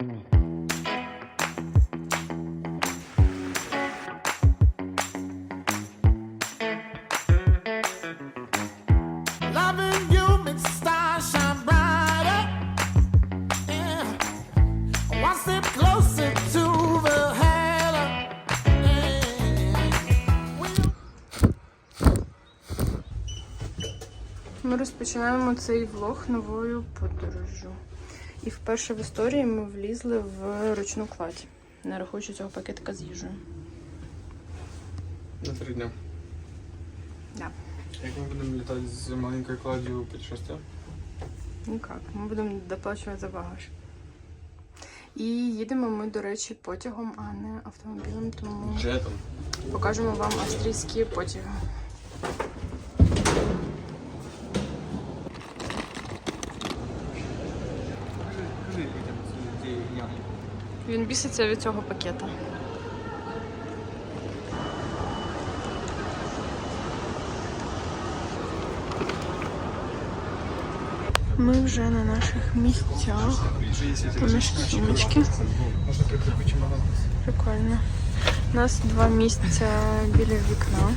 Ми розпочинаємо цей влог новою подорожжю. І вперше в історії ми влізли в ручну кладь, не рахуючи цього пакетика з їжею. На три дня. Да. Як ми будемо літати з маленькою кладдю путешествия? Ніяк. Ми будемо доплачувати за багаж. І їдемо ми, до речі, потягом, а не автомобілем, тому Джетом. покажемо вам австрійські потяги. Він біситься від цього пакета. Ми вже на наших місцях. Там наші сумочки. Прикольно. У нас два місця біля вікна.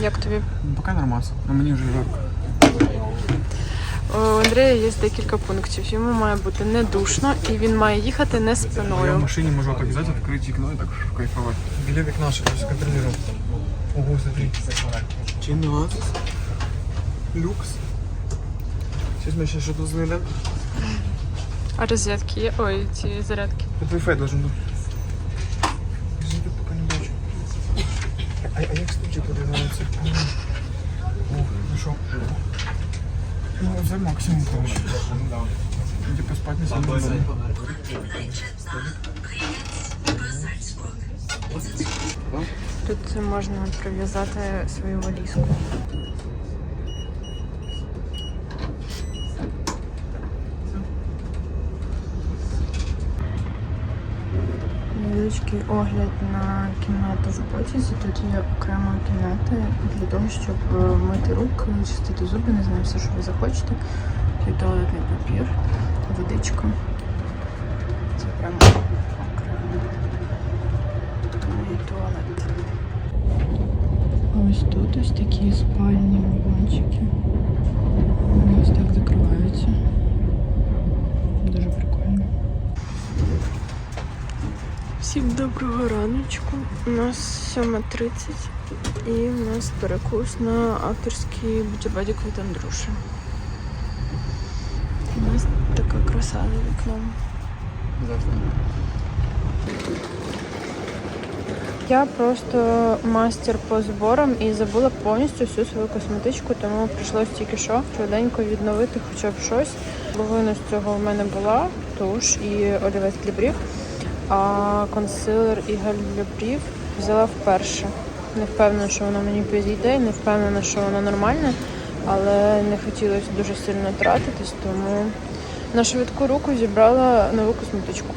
Як тобі? Ну, поки нормально. А мені вже жарко. У Андрія є декілька пунктів. Йому має бути не душно і він має їхати не Я в спиною. машині можу так взяти, відкрити вікно і так кайфувати. Біля вікна ще щось контролював. Ого, смотри. Чиназис. Люкс. Сейчас ми ще щось знайдемо. А розетки є? Ой, ці зарядки. Тут Wi-Fi должен бути. Я поки не бачу. А, а як стучі подивляються? О, ну що? Ну, це максимум, короче. Іди поспати на сьогодні вдома. Тут можна прив'язати свою валізку. Невеличкий огляд на кімнату в потязі. Тут є окрема кімната для того, щоб е, мити руки, чистити зуби, не знаю, все, що ви захочете. Є туалетний папір, водичка. Це прямо окремо. Ну туалет. Ось тут ось такі спальні вагончики. Всім доброго раночку. У нас 7.30 і у нас перекус на авторський бутербродик від Андруші. У нас така краса за вікном. Я просто мастер по зборам і забула повністю всю свою косметичку, тому прийшлось тільки що швиденько відновити хоча б щось. Половина з цього в мене була туш і олівець для брів, а консилер і гель для брів взяла вперше. Не впевнена, що воно мені підійде, не впевнена, що воно нормальне, але не хотілося дуже сильно тратитись, тому на швидку руку зібрала нову косметичку.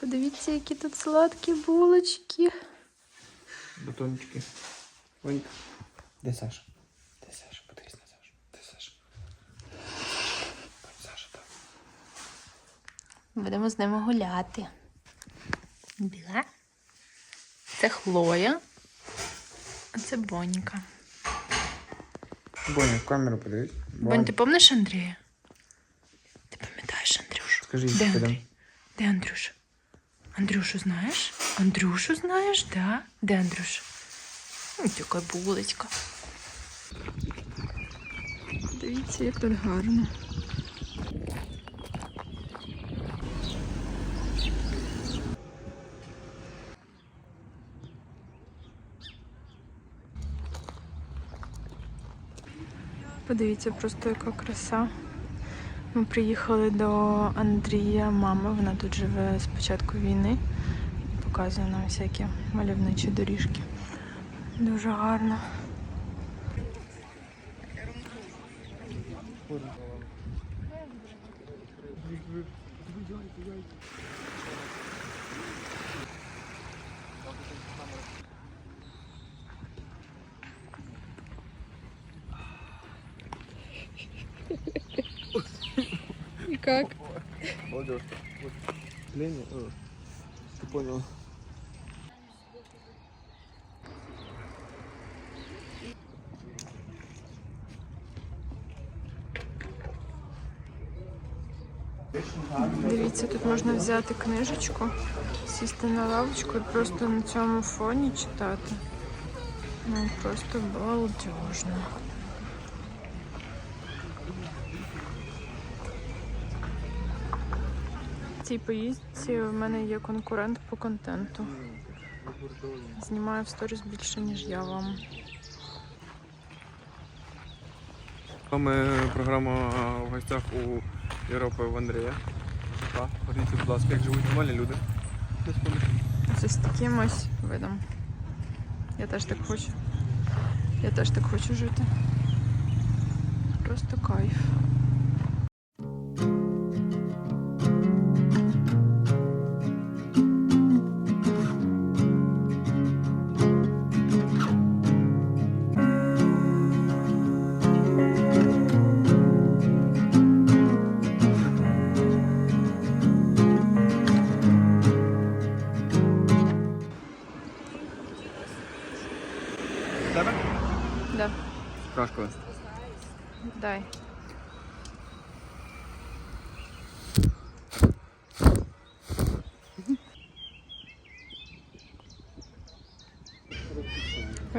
Подивіться, які тут сладкі булочки. Батончики. Ой. Де Саша? Де Саша? Подивись на Сашу. Де Саша? Там Саша, так. Будемо з ними гуляти. Да? Це Хлоя, а це Бонька. Боня, в камеру подивись. Бонь, ти пам'ятаєш Андрія? Ти пам'ятаєш Андрюшу? Скажи, Де? Андрій? Де Андрюша? Андрюшу знаєш? Андрюшу знаєш, да? Де Андрюша? Ось така булочка. Дивіться, як тут гарно. Подивіться, просто яка краса. Ми приїхали до Андрія, мами, вона тут живе з початку війни. Показує нам всякі мальовничі доріжки. Дуже гарно. Как? Понял. Дивіться, тут можна взяти книжечку, сісти на лавочку і просто на цьому фоні читати. Ну, просто балдежно. Цій поїздці в мене є конкурент по контенту. Знімаю в сторіс більше, ніж я вам. Ми програма в гостях у Європи в Андрія. Подивіться, будь ласка, як живуть нормальні люди. Це з таким ось видом. Я теж так хочу. Я теж так хочу жити. Просто кайф.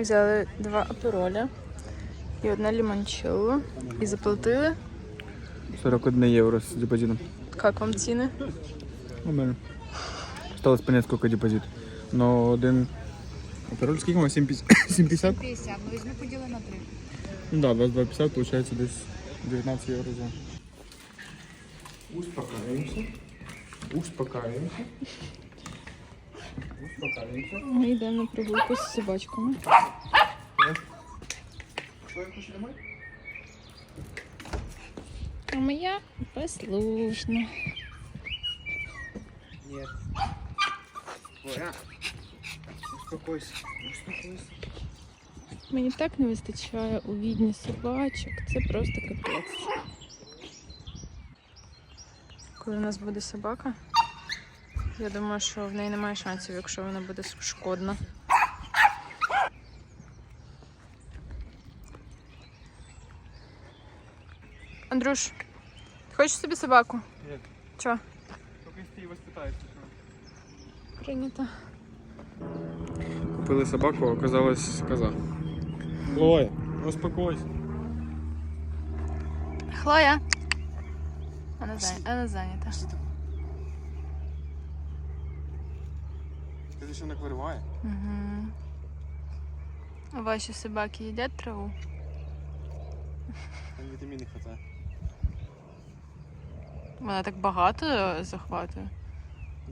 взяли два апероля і одне лімончелло. І заплатили. 41 євро з депозитом. Як вам ціни? Нормально. Осталось понять, сколько депозит. Но один опероль скільки? 7,50? 7,50? 50, ну візьми поділи на 3. Ну да, 22,50 получается десь 19 євро за. Успокаиваемся. Успокаиваемся. Ми йдемо на прогулку з собачками. А моя послушна. Нет. Оля, успокойся, успокойся. Мені так не вистачає у відні собачок. Це просто капець. Коли у нас буде собака, я думаю, що в неї немає шансів, якщо вона буде шкодна. Андрюш, ти хочеш собі собаку? Нет. Чо? Только если ты его. Прийнято. Купили собаку, а оказалась коза. Хлоя, успокойся. Хлоя. Вона, зай... Вона зайнята. Не вириває? Угу. Ваші собаки їдять траву? Там вітаміни хватає. Вона так багато захватує.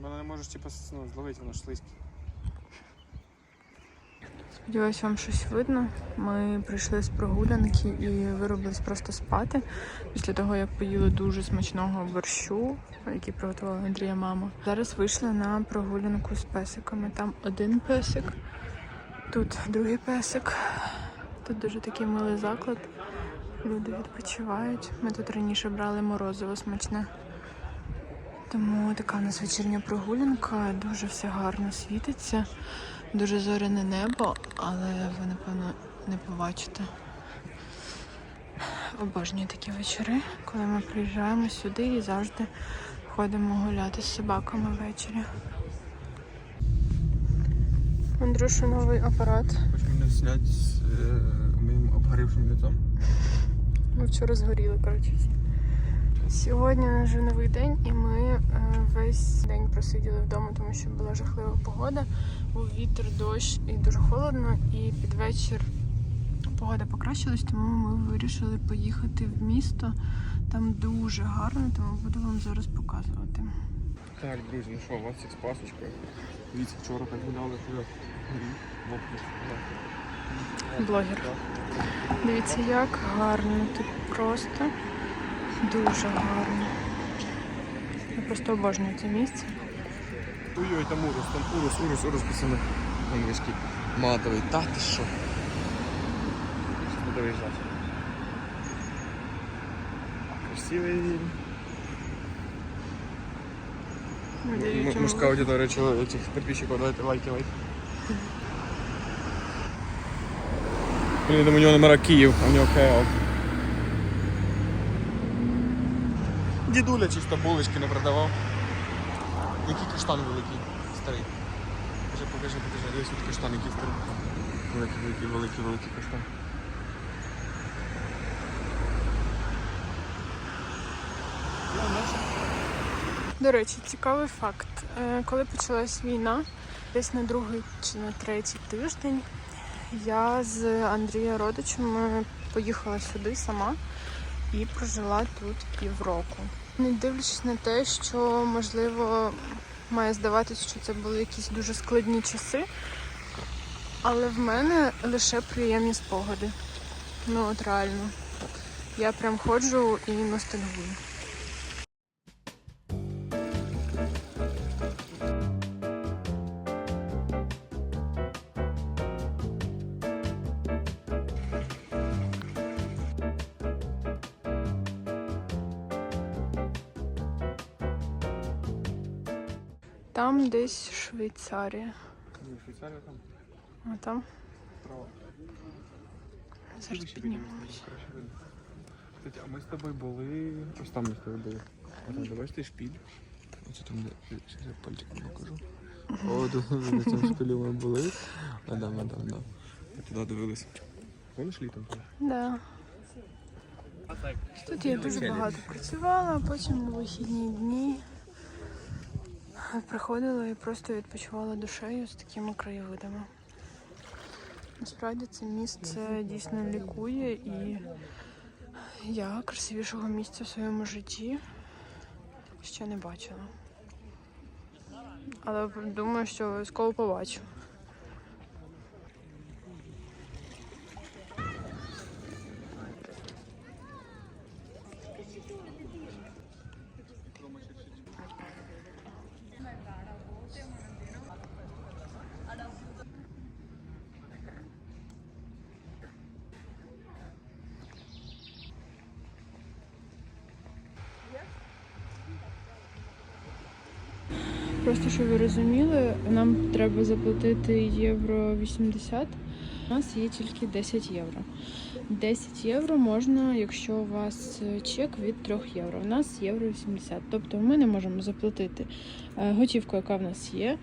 Вона не може типу, ну, зловити, воно ж слизьке. Сподіваюсь, вам щось видно. Ми прийшли з прогулянки і виробились просто спати після того, як поїли дуже смачного борщу, який приготувала Андрія мама. Зараз вийшли на прогулянку з песиками. Там один песик, тут другий песик. Тут дуже такий милий заклад. Люди відпочивають. Ми тут раніше брали морозиво смачне. Тому така у нас вечірня прогулянка. Дуже все гарно світиться. Дуже зоряне небо, але ви, напевно, не побачите. Обожнюю такі вечори, коли ми приїжджаємо сюди і завжди ходимо гуляти з собаками ввечері. Андрюшу новий апарат. Хочеш мене зняти з е, моїм обгорівшим лицом? Ми вчора згоріли, коротше. всі. Сьогодні вже новий день, і ми е, весь день просиділи вдома, тому що була жахлива погода. Був вітер, дощ і дуже холодно. І під вечір погода покращилась, тому ми вирішили поїхати в місто. Там дуже гарно, тому буду вам зараз показувати. Так, друзі, ну що, у вас з пасочкою. Дивіться, вчора так гуляли. Блогер. Дивіться, як гарно тут просто дуже гарно. Я просто обожнюю це місце. Ой-ой, там урус, там урус, урус, урус, пацани. Англійський. Матовий. Та ти що? Буду виїжджати. Красивий Мужская аудитория чего этих подписчиков, давайте лайки, лайки. Блин, у него номера Киев, а у него КЛ. Дідуля чисто булочки не продавав. Який каштан великий, старий. Покажи, покажи, покажи. Ось тут каштан, який старий. Великий, великий, великий, великий каштан. До речі, цікавий факт. Е, Коли почалась війна, десь на другий чи на третій тиждень, я з Андрія родичем е, поїхала сюди сама і прожила тут півроку. Не дивлячись на те, що можливо має здаватися, що це були якісь дуже складні часи, але в мене лише приємні спогади. Ну от реально. Я прям ходжу і ностальгую. Там десь Швейцарія. Швейцарія там. А там Справа. зараз піднімемось. Кстати, а ми з тобою були. Ось там ми з тобою були. А там давай ти шпіль. Оце там де. Я пальчиком покажу. О, тут на цьому шпилі ми були. Мадам, мадам, да. Ми туди дивилися. Помниш літом? Да. Тут я дуже багато працювала, а потім у вихідні дні приходила і просто відпочивала душею з такими краєвидами. Насправді це місце дійсно лікує і я красивішого місця в своєму житті ще не бачила. Але думаю, що обов'язково побачу. Просто щоб ви розуміли, нам треба заплатити євро 80. У нас є тільки 10 євро. 10 євро можна, якщо у вас чек від 3 євро. У нас євро 80. Тобто ми не можемо заплатити е, готівку, яка в нас є.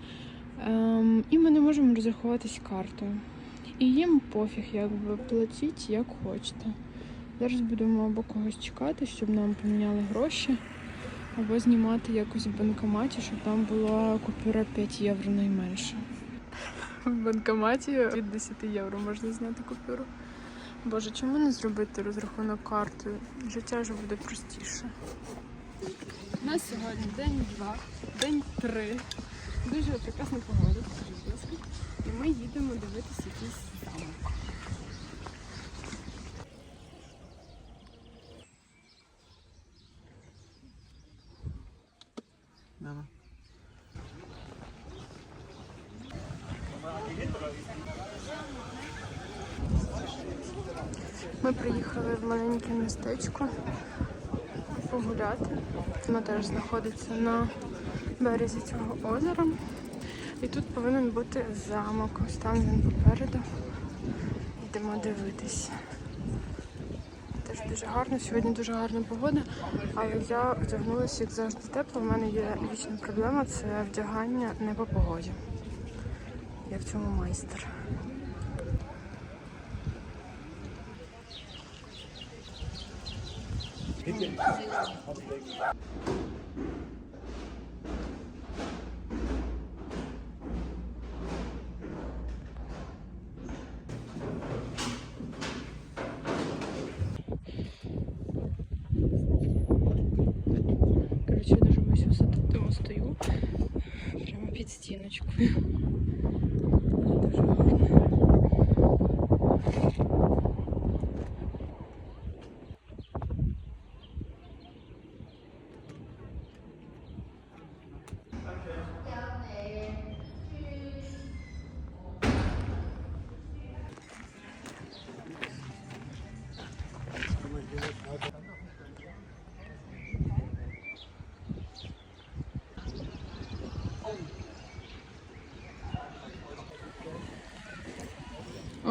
Ем, І ми не можемо розрахуватись картою. І їм пофіг, якби платіть як хочете. Зараз будемо або когось чекати, щоб нам поміняли гроші. Або знімати якось в банкоматі, щоб там була купюра 5 євро найменше. В банкоматі від 10 євро можна зняти купюру. Боже, чому не зробити розрахунок картою? Життя вже буде простіше. У нас сьогодні день 2, день 3. Дуже прекрасна погода, скажіть, будь ласка. І ми їдемо дивитися якийсь замок. Да. Ми приїхали в маленьке містечко погуляти. Воно теж знаходиться на березі цього озера. І тут повинен бути замок. Ось там він попереду. Йдемо дивитись. Теж дуже гарно. Сьогодні дуже гарна погода, але я вдягнулася, як завжди, тепло. У мене є вічна проблема це вдягання не по погоді. В цьому майстер. Коротше,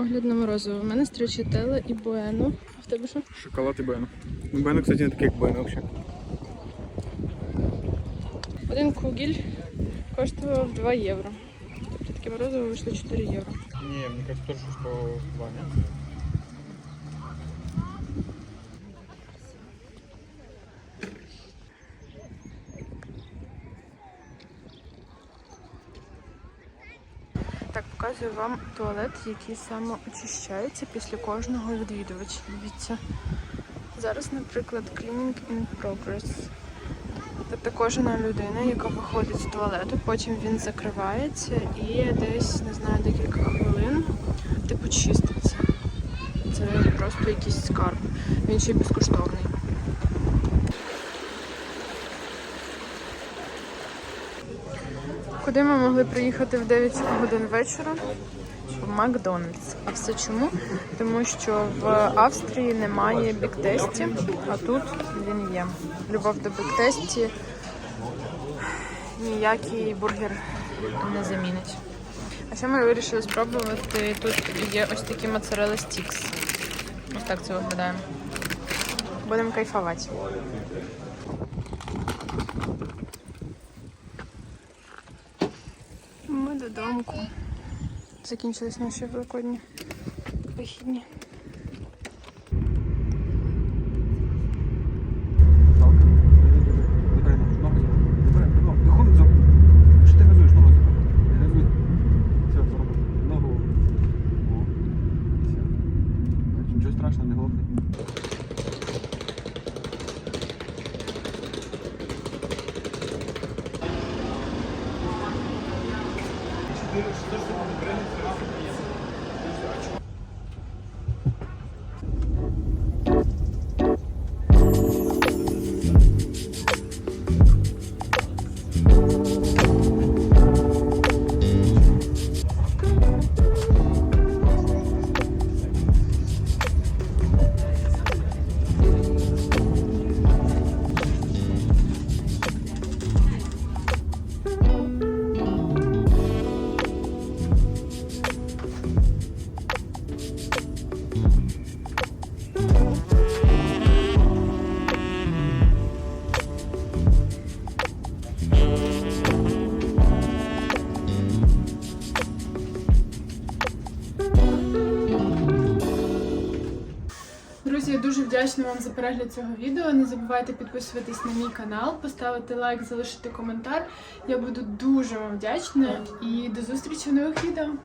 огляд на морозиво. У мене стрічителла і буено. А в тебе що? Шоколад і Буено. Ну, Бено, кстати, не такий, як Буено взагалі. Один кугіль коштував 2 євро. Тобто таке морозиво вийшло 4 євро. Ні, мені кажуть, теж по Ваня. Так, вам туалет, який самоочищається після кожного відвідувача. Дивіться. Зараз, наприклад, cleaning in progress. Тобто кожна людина, яка виходить з туалету, потім він закривається і десь, не знаю, декілька хвилин типу чиститься. Це просто якийсь скарб. Він ще й безкоштовний. Куди ми могли приїхати в 9 годин вечора? В Макдональдс. А все чому? Тому що в Австрії немає біктесті, а тут він є. Любов до біктесті ніякий бургер не замінить. А ще ми вирішили спробувати. Тут є ось такі моцарелла стікс. Ось так це виглядає. Будемо кайфувати. Ми додому. Закінчились наші великодні вихідні. Друзі, вдячна вам за перегляд цього відео. Не забувайте підписуватись на мій канал, поставити лайк, залишити коментар. Я буду дуже вам вдячна і до зустрічі в нових відео.